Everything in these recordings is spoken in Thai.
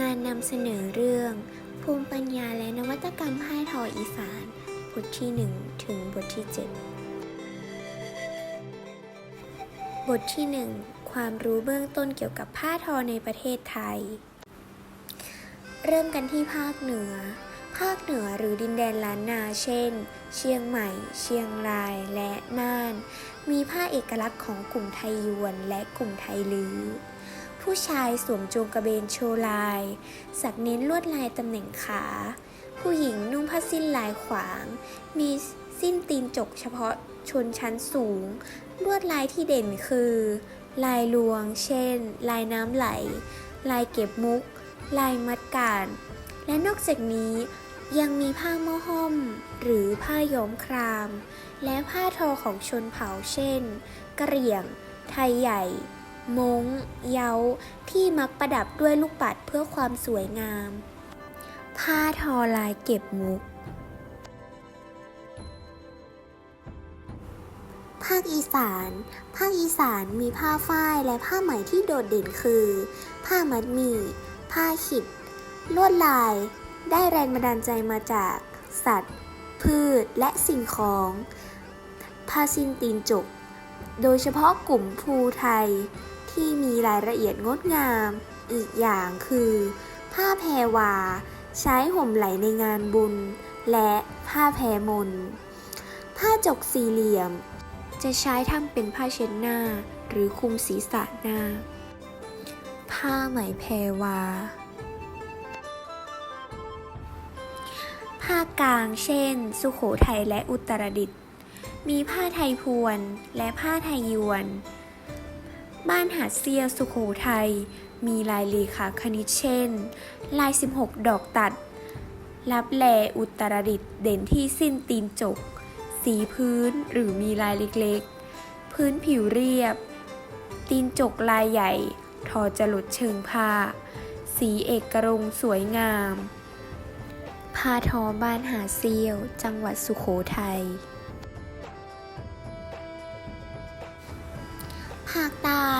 งานนำเสนอเรื่อง ภูมิปัญญาและนวัตกรรมผ้าทออีสาน บทที่ 1 ถึงบทที่ 7 บทที่ 1 ความรู้เบื้องต้นเกี่ยวกับผ้าทอในประเทศไทย เริ่มกันที่ภาคเหนือ ภาคเหนือหรือดินแดนล้านนา เช่น เชียงใหม่ เชียงรายและน่าน มีผ้าเอกลักษณ์ของกลุ่มไทยยวนและกลุ่มไทยลื้อ ผู้ชายสวมโจงกระเบนโชว์ลาย สักเน้นลวดลายตำแหน่งขา ผู้หญิงนุ่งผ้าสิ้นลายขวาง มีสิ้นตีนจกเฉพาะชนชั้นสูง ลวดลายที่เด่นคือ ลายลวง เช่น ลายน้ำไหล ลายเก็บมุก ลายมัดการ และนอกจากนี้ยังมีผ้าม้อห้อม หรือผ้าย้อมคราม และผ้าทอของชนเผ่าเช่น กะเหรี่ยง ไทยใหญ่ มงเยาที่มักประดับด้วยลูกปัดเพื่อความสวยงาม ผ้าทอลายเก็บมุก ภาคอีสาน ภาคอีสานมีผ้าฝ้ายและผ้าไหมที่โดดเด่นคือ ผ้ามัดหมี่ ผ้าขิด ลวดลาย ได้แรงบันดาลใจมาจาก สัตว์ พืชและสิ่งของ ผ้าสิ้นตีนจกโดยเฉพาะกลุ่มภูไทย ที่มีรายละเอียดงดงาม อีกอย่างคือ ผ้าแพรวา ใช้ห่มไหลในงานบุญ และผ้าแพรมน ผ้าจกสี่เหลี่ยม จะใช้ทำเป็นผ้าเช็ดหน้า หรือคลุมศีรษะหน้า ผ้าไหมแพรวาภาคกลางเช่น สุโขทัยและอุตรดิตถ์มีผ้าไทยพวนและผ้าไทยยวน บ้านหาดเซียวสุโขทัย มีลายเลขาคณิตเช่น ลาย 16 ดอกตัด รับแลอุตรดิตเด่นที่สิ้นตีนจก สีพื้นหรือมีลายเล็กๆ พื้นผิวเรียบ ตีนจกลายใหญ่ ทอจรดเชิงผ้า สีเอกรงสวยงาม ผ้าทอบ้านหาเซียว จังหวัดสุโขทัย ภาคใต้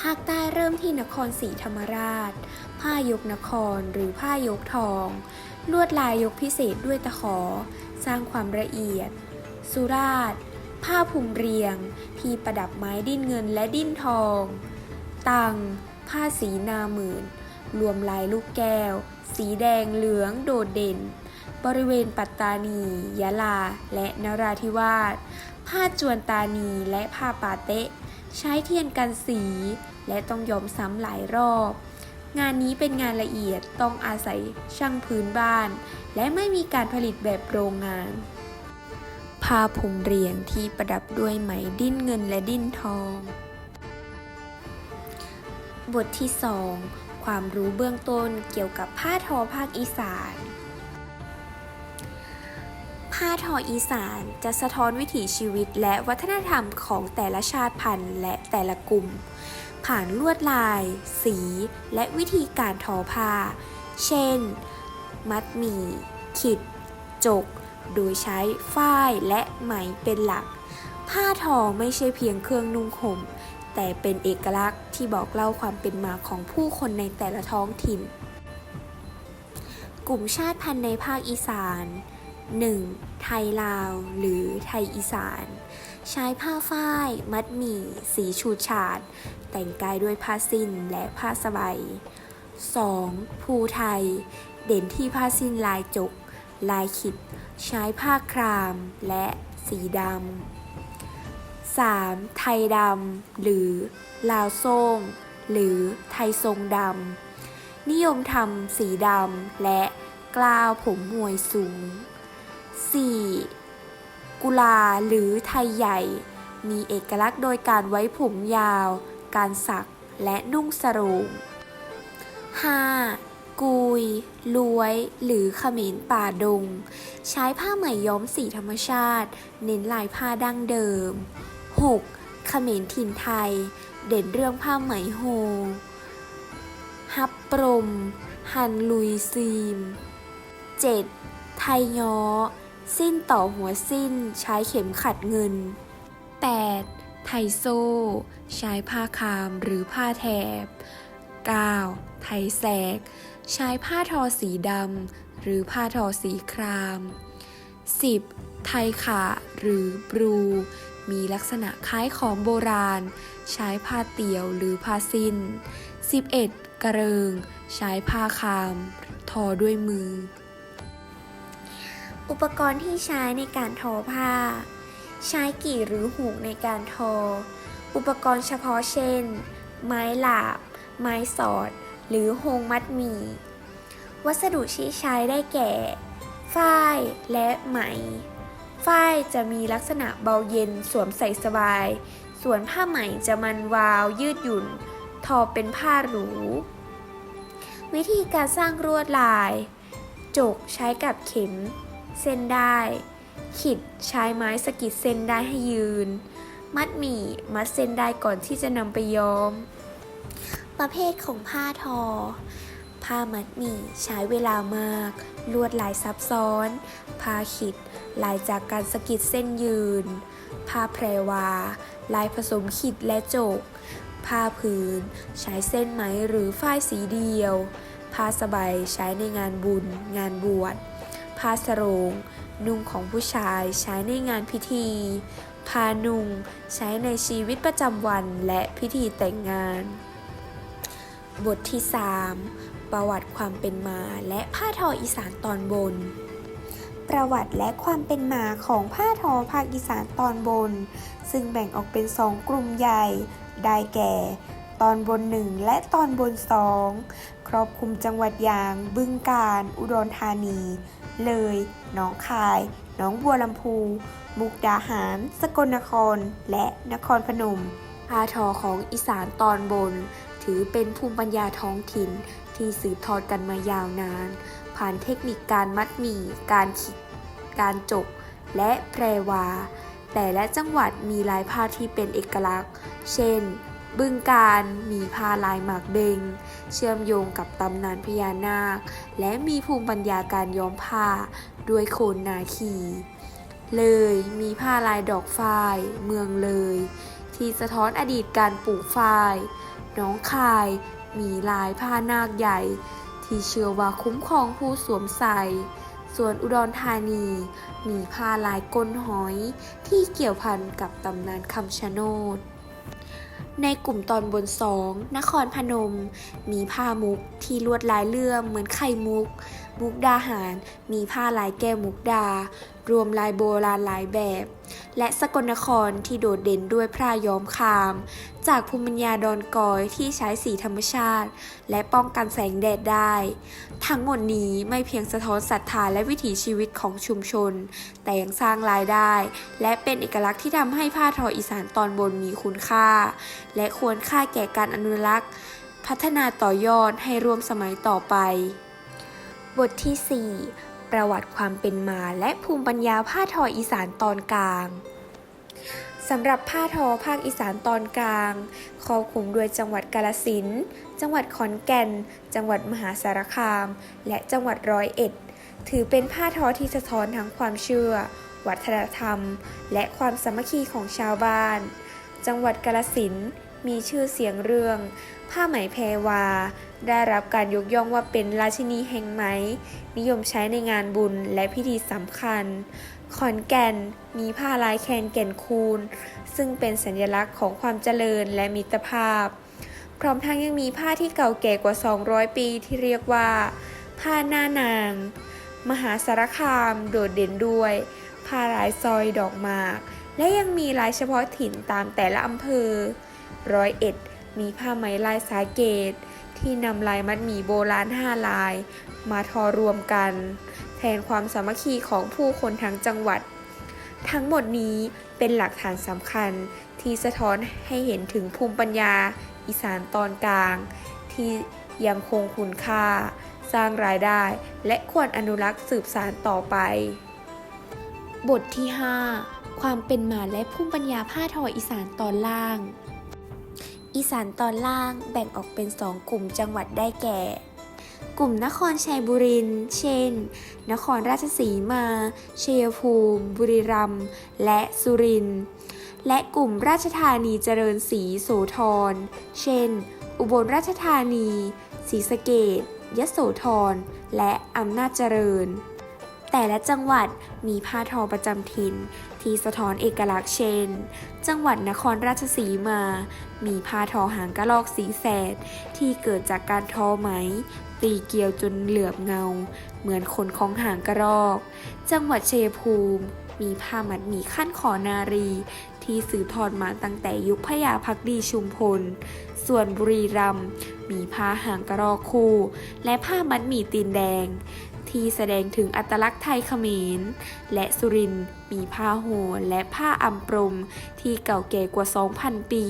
ภาคใต้เริ่มที่นครศรีธรรมราช ผ้ายกนครหรือผ้ายกทอง ลวดลายยกพิเศษด้วยตะขอ สร้างความละเอียด สุราษฎร์ผ้าภูมิเรียง ที่ประดับไม้ดิ้นเงินและดิ้นทอง ตัง ผ้าสีนาหมื่น รวมลายลูกแก้ว สีแดงเหลืองโดดเด่น บริเวณปัตตานี ยะลา และนราธิวาส ผ้าจวนตานีและผ้าปาเตะ ใช้เทียนกันสี และต้องย้อมซ้ำหลายรอบ งานนี้เป็นงานละเอียดต้องอาศัยช่างพื้นบ้าน และไม่มีการผลิตแบบโรงงานผ้าภูมิเรียงที่ประดับด้วยไหมดิ้นเงินและดิ้นทอง บทที่ 2 ความรู้เบื้องต้นเกี่ยวกับผ้าทอภาคอีสาน ผ้าทออีสานจะสะท้อนวิถีชีวิตและวัฒนธรรมของแต่ละชาติพันธุ์และแต่ละกลุ่ม ผ่านลวดลาย สี และวิธีการทอผ้า เช่น มัดหมี่ ขิด จก โดยใช้ฝ้ายและไหมเป็นหลัก ผ้าทอไม่ใช่เพียงเครื่องนุ่งห่ม แต่เป็นเอกลักษณ์ที่บอกเล่าความเป็นมาของผู้คนในแต่ละท้องถิ่น กลุ่มชาติพันธุ์ในภาคอีสาน 1. ไทยลาว หรือไทยอีสาน ใช้ผ้าฝ้าย มัดหมี่ สีฉูดฉาด แต่งกายด้วยผ้าสิ้นและผ้าสบาย 2. ภูไทย เด่นที่ผ้าสิ้นลายจก ลายขิด ใช้ผ้าครามและสีดำ 3. ไทยดำ หรือลาวโซ่งหรือไทยทรงดำ นิยมทำสีดำและกล้าวผมมวยสูง 4. กุลาหรือไทยใหญ่ มีเอกลักษณ์โดยการไว้ผมยาว การสักและนุ่งสรง 5. กุยลวย หรือขมินป่าดง ใช้ผ้าไหมย้อมสีธรรมชาติ เน้นลายผ้าดั้งเดิม 6. เขมรถิ่นไทย เด่นเรื่องผ้าไหมโฮ ฮับปรม ฮันลุยซีม 7. ไทยย้อ สิ้นต่อหัวสิ้นใช้เข็มขัดเงิน 8. ไทโซ่ ใช้ผ้าคามหรือผ้าแถบ 9. ไทแสก ใช้ผ้าทอสีดำหรือผ้าทอสีคราม 10. ไทขาหรือบลูมีลักษณะคล้ายของโบราณ ใช้ผ้าเตี่ยวหรือผ้าสิ้น 11. กระเริง ใช้ผ้าคาม ทอด้วยมือ อุปกรณ์ที่ใช้ในการทอผ้า ใช้กี่หรือหูกในการทอ อุปกรณ์เฉพาะเช่น ไม้หลาบ ไม้สอด หรือโฮงมัดหมี่ วัสดุที่ใช้ได้แก่ ฝ้ายและไหม ฝ้ายจะมีลักษณะเบาเย็นสวมใส่สบาย ส่วนผ้าไหมจะมันวาวยืดหยุ่น ทอเป็นผ้าหรู วิธีการสร้างลวดลาย จกใช้กับเข็ม เส้นได้ ขิดใช้ไม้สกิดเส้นได้ให้ยืน มัดหมี่มัดเส้นได้ก่อนที่จะนำไปย้อม ประเภทของผ้าทอ ผ้ามัดหมี่ใช้เวลามาก ลวดลายซับซ้อน ผ้าขิดลายจากการสกิดเส้นยืน ผ้าแพรวา ลายผสมขิดและจก ผ้าผืน ใช้เส้นไหมหรือฝ้ายสีเดียว ผ้าสบายใช้ในงานบุญ งานบวช ผ้าสรงนุ่งของผู้ชายใช้ในงานพิธีผ้านุ่งใช้ในชีวิตประจำวันและพิธีแต่งงาน บทที่ 3 ประวัติความเป็นมาและผ้าทออีสานตอนบน ประวัติและความเป็นมาของผ้าทอภาคอีสานตอนบน ซึ่งแบ่งออกเป็นสองกลุ่มใหญ่ ได้แก่ ตอนบนหนึ่งและตอนบนสองครอบคลุมจังหวัดยาง บึงกาฬ อุดรธานี เลย หนองคาย หนองบัวลำพู มุกดาหาร สกลนคร และนครพนมผ้าทอของอีสานตอนบน ถือเป็นภูมิปัญญาท้องถิ่นที่สืบทอดกันมายาวนาน ผ่านเทคนิคการมัดหมี่ การขิด การจก และแพรวา แต่และจังหวัดมีลายผ้าที่เป็นเอกลักษณ์ เช่น บึงการมีผ้าลายหมากเบง เชื่อมโยงกับตำนานพญานาค และมีภูมิปัญญาการย้อมผ้าด้วยโคนนาคี เลยมีผ้าลายดอกฝ้าย เมืองเลย ที่สะท้อนอดีตการปลูกฝ้ายน้องคายมีลายผ้านาคใหญ่ ที่เชื่อว่าคุ้มครองผู้สวมใส่ส่วนอุดรธานีมีผ้าลายก้นหอยที่เกี่ยวพันกับตำนานคำชะโนด ในกลุ่มตอนบนสอง นครพนม มีผ้ามุกที่ลวดลายเลื่อมเหมือนไข่มุก มุกดาหาร มีผ้าลายแก้วมุกดา รวมลายโบราณหลายแบบ และสกลนครที่โดดเด่นด้วยผ้าย้อมคาม จากภูมิปัญญาดอนกอยที่ใช้สีธรรมชาติ และป้องกันแสงแดดได้ ทั้งหมดนี้ไม่เพียงสะท้อนศรัทธาและวิถีชีวิตของชุมชน แต่ยังสร้างรายได้ และเป็นเอกลักษณ์ที่ทำให้ผ้าทออีสานตอนบนมีคุณค่า และควรค่าแก่การอนุรักษ์ พัฒนาต่อยอดให้ร่วมสมัยต่อไป บทที่ 4 ประวัติความเป็นมา และภูมิปัญญาผ้าทออีสานตอนกลางสำหรับผ้าทอภาคอีสานตอนกลางครอบคลุมโดยจังหวัดกาฬสินจังหวัดขอนแก่น จังหวัดมหาสารคาม และจังหวัดร้อยเอ็ด ถือเป็นผ้าทอที่สะท้อนทั้งความเชื่อ วัฒนธรรม และความสามัคคีของชาวบ้าน จังหวัดกาฬสิน มีชื่อเสียงเรื่อง ผ้าไหมแพรวา ได้รับการยกย่องว่าเป็นราชินีแห่งไหม นิยมใช้ในงานบุญและพิธีสำคัญ ขอนแก่นมีผ้าลายแคนแก่นคูน ซึ่งเป็นสัญลักษณ์ของความเจริญและมิตรภาพ พร้อมทั้งยังมีผ้าที่เก่าแก่กว่า 200 ปีที่เรียกว่า ผ้าหน้านาง มหาสารคามโดดเด่นด้วย ผ้าลายซอยดอกหมากและยังมีลายเฉพาะถิ่นตามแต่ละอำเภอ ร้อยเอ็ดมีผ้าไหมลายสาเกต ที่นำลายมัดหมี่โบราณห้าลาย มาทอรวมกัน แทนความสามัคคีของผู้คนทั้งจังหวัด ทั้งหมดนี้เป็นหลักฐานสำคัญที่สะท้อนให้เห็นถึงภูมิปัญญา อีสานตอนกลาง ที่ยังคงคุณค่า สร้างรายได้ และควรอนุรักษ์สืบสานต่อไป บทที่ 5 ความเป็นมาและภูมิปัญญาผ้าทออีสานตอนล่าง อีสานตอนล่างแบ่งออกเป็นสองกลุ่มจังหวัดได้แก่ กลุ่มนครชัยบุรีเช่น นครราชสีมา เชัยภูมิ บุรีรัมย์ และสุรินทร์ และกลุ่มราชธานีเจริญศรีโสธร เช่น อุบลราชธานี ศรีสะเกษยโสธร และอำนาจเจริญ แต่ละจังหวัดมีผ้าทอประจำถิ่น ที่สะท้อนเอกลักษณ์เช่น จังหวัดนครราชสีมา มีผ้าทอหางกระรอกสีแสด ที่เกิดจากการทอไหม ตีเกลียวจนเหลือบเงา เหมือนขนของหางกระรอก จังหวัดเชยภูมิ มีผ้ามัดหมี่ขั้นขอนารี ที่สืบทอดมาตั้งแต่ยุคพญาพักดีชุมพล ส่วนบุรีรัมย์มีผ้าหางกระรอกคู่ และผ้ามัดหมี่ตีนแดง ที่แสดงถึงอัตลักษณ์ไทยเขมร และสุรินมีผ้าโหและผ้าอัมปรมที่เก่าแก่กว่า 2,000 ปี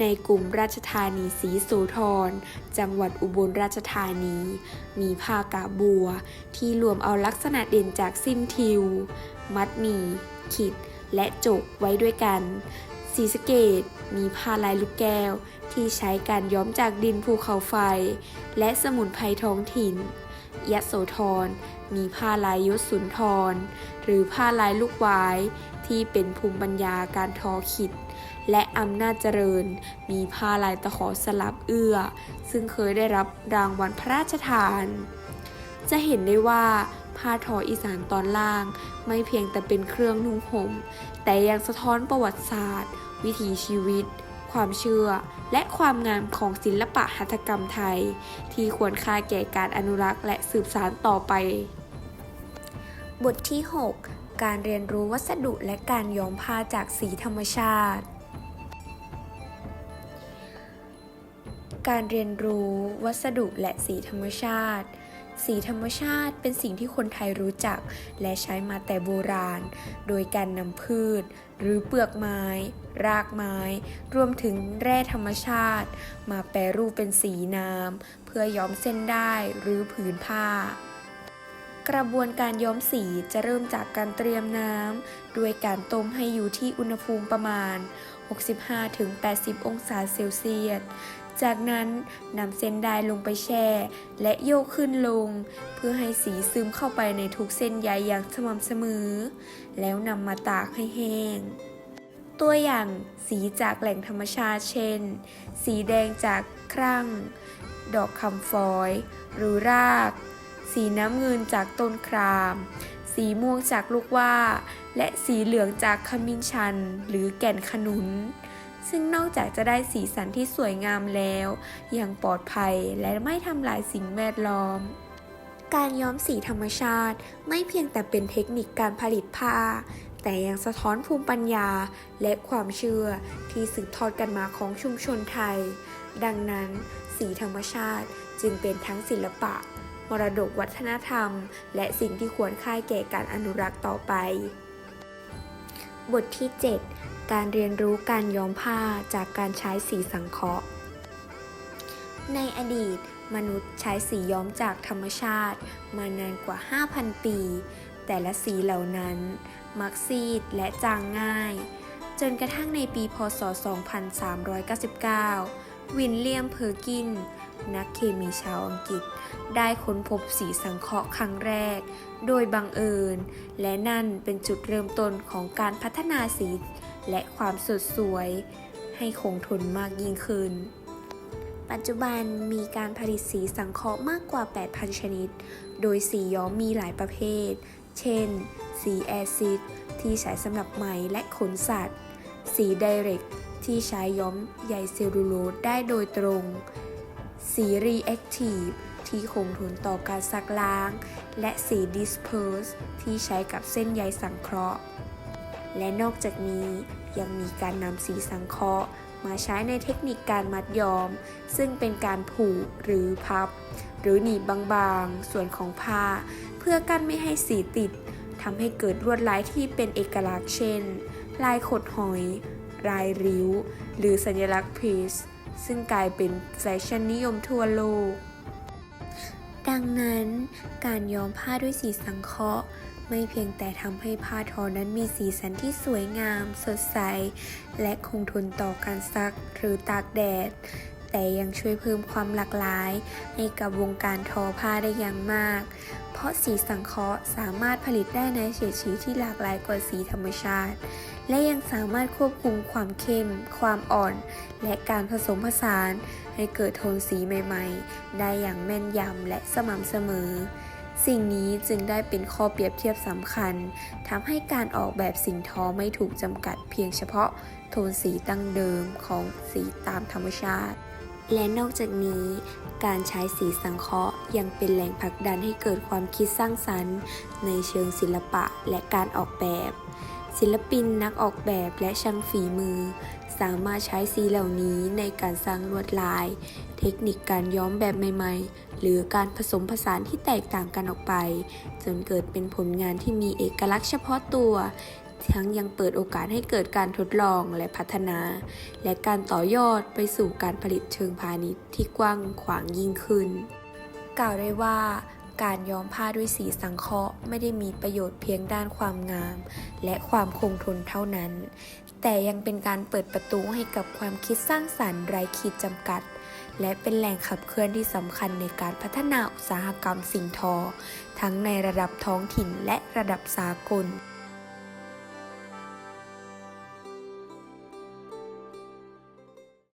ในกลุ่มราชธานีสีโสธรจังหวัดอุบลราชธานี มีผ้ากาบัว ที่รวมเอาลักษณะเด่นจากสิ้นทิว มัดหมี่ขิด และจกไว้ด้วยกันสีสเกต มีผ้าลายลูกแก้ว ที่ใช้การย้อมจากดินภูเขาไฟ และสมุนไพรท้องถิ่นยะโสธรมีผ้าลายยศสุนทร หรือผ้าลายลูกวาย ที่เป็นภูมิปัญญาการทอขิด และอำนาจเจริญ มีผ้าลายตะขอสลับเอื้อ ซึ่งเคยได้รับรางวัลพระราชทาน จะเห็นได้ว่าผ้าทออีสานตอนล่าง ไม่เพียงแต่เป็นเครื่องนุ่งห่ม แต่ยังสะท้อนประวัติศาสตร์ วิถีชีวิต ความเชื่อ และความงามของศิลปะหัตถกรรมไทย ที่ควรค่าแก่การอนุรักษ์และสืบสานต่อไป บทที่ 6 การเรียนรู้วัสดุและการย้อมผ้าจากสีธรรมชาติการเรียนรู้วัสดุและสีธรรมชาติ สีธรรมชาติเป็นสิ่งที่คนไทยรู้จัก และใช้มาแต่โบราณ โดยการนำพืช หรือเปลือกไม้ รากไม้ รวมถึงแร่ธรรมชาติ มาแปรรูปเป็นสีน้ำเพื่อย้อมเส้นได้หรือผืนผ้า กระบวนการย้อมสีจะเริ่มจากการเตรียมน้ำด้วยการต้มให้อยู่ที่อุณหภูมิประมาณ 65-80 องศาเซลเซียส จากนั้นนำเส้นได้ลงไปแช่ และโยกขึ้นลง เพื่อให้สีซึมเข้าไปในทุกเส้นใยอย่างสม่ำเสมอ แล้วนำมาตากให้แห้ง ตัวอย่างสีจากแหล่งธรรมชาติเช่น สีแดงจากครั่ง ดอกคำฟอย หรือราก สีน้ำเงินจากต้นคราม สีม่วงจากลูกว่า และสีเหลืองจากขมิ้นชัน หรือแก่นขนุน ซึ่งนอกจากจะได้สีสันที่สวยงามแล้ว ยังปลอดภัยและไม่ทำลายสิ่งแวดล้อมการย้อมสีธรรมชาติไม่เพียงแต่เป็นเทคนิคการผลิตผ้า แต่ยังสะท้อนภูมิปัญญาและความเชื่อที่สืบทอดกันมาของชุมชนไทย ดังนั้น สีธรรมชาติจึงเป็นทั้งศิลปะ มรดกวัฒนธรรม และสิ่งที่ควรค่าแก่การอนุรักษ์ต่อไป บทที่ 7 การเรียนรู้การย้อมผ้าจากการใช้สีสังเคราะห์ ในอดีต มนุษย์ใช้สีย้อมจากธรรมชาติ มานานกว่า 5,000 ปี แต่ละสีเหล่านั้น มักซีดและจางง่าย จนกระทั่งในปีพศ 2399 วินเลียมเพอร์กิน นักเคมีชาวอังกฤษ ได้ค้นพบสีสังเคราะห์ครั้งแรก โดยบังเอิญ และนั่นเป็นจุดเริ่มต้นของการพัฒนาสี และความสดสวย ให้คงทนมากยิ่งขึ้น ปัจจุบันมีการผลิตสีสังเคราะห์มากกว่า 8,000 ชนิด โดยสีย้อมมีหลายประเภท เช่น สีแอซิดที่ใช้สำหรับไหมและขนสัตว์ สีไดเรกที่ใช้ย้อมใยเซลลูโลสได้โดยตรง สีรีแอคทีฟที่คงทนต่อการซักล้าง และสีดิสเพ r ร์สที่ใช้กับเส้นใยสังเคราะห์ และนอกจากนี้ยังมีการนำสีสังเคราะห์มาใช้ในเทคนิคการมัดย้อม ซึ่งเป็นการผูกหรือพับ หรือหนีบบางๆ ส่วนของผ้า เพื่อกั้นไม่ให้สีติดทำให้เกิดลวดลายที่เป็นเอกลักษณ์เช่น ลายขดหอยลายริ้ว หรือสัญลักษณ์พีซซึ่งกลายเป็นแฟชั่นนิยมทั่วโลก ดังนั้น การย้อมผ้าด้วยสีสังเคราะห์ ไม่เพียงแต่ทำให้ผ้าทอนั้นมีสีสันที่สวยงาม สดใส และคงทนต่อการซักหรือตากแดด แต่ยังช่วยเพิ่มความหลากหลาย ให้กับวงการทอผ้าได้อย่างมาก เพราะสีสังเคราะห์สามารถผลิตได้ในเฉดสีที่หลากหลายกว่าสีธรรมชาติ และยังสามารถควบคุมความเข้ม ความอ่อน และการผสมผสาน ให้เกิดโทนสีใหม่ ๆ ได้อย่างแม่นยำและสม่ำเสมอ สิ่งนี้จึงได้เป็นข้อเปรียบเทียบสำคัญทำให้การออกแบบสิ่งทอไม่ถูกจำกัดเพียงเฉพาะโทนสีตั้งเดิมของสีตามธรรมชาติ และนอกจากนี้ การใช้สีสังเคราะห์ยังเป็นแหล่งผลักดันให้เกิดความคิดสร้างสรรค์ ในเชิงศิลปะและการออกแบบ ศิลปินนักออกแบบและช่างฝีมือ สามารถใช้สีเหล่านี้ในการสร้างลวดลาย เทคนิคการย้อมแบบใหม่ๆ หรือการผสมผสานที่แตกต่างกันออกไป จนเกิดเป็นผลงานที่มีเอกลักษณ์เฉพาะตัว ทั้งยังเปิดโอกาสให้เกิดการทดลองและพัฒนา และการต่อยอดไปสู่การผลิตเชิงพาณิชย์ที่กว้างขวางยิ่งขึ้น กล่าวได้ว่าการย้อมผ้าด้วยสีสังเคราะห์ไม่ได้มีประโยชน์เพียงด้านความงาม และความคงทนเท่านั้น แต่ยังเป็นการเปิดประตูให้กับความคิดสร้างสรรค์ไร้ขีดจำกัด และเป็นแหล่งขับเคลื่อนที่สำคัญในการพัฒนาอุตสาหกรรมสิ่งทอ ทั้งในระดับท้องถิ่นและระดับสากล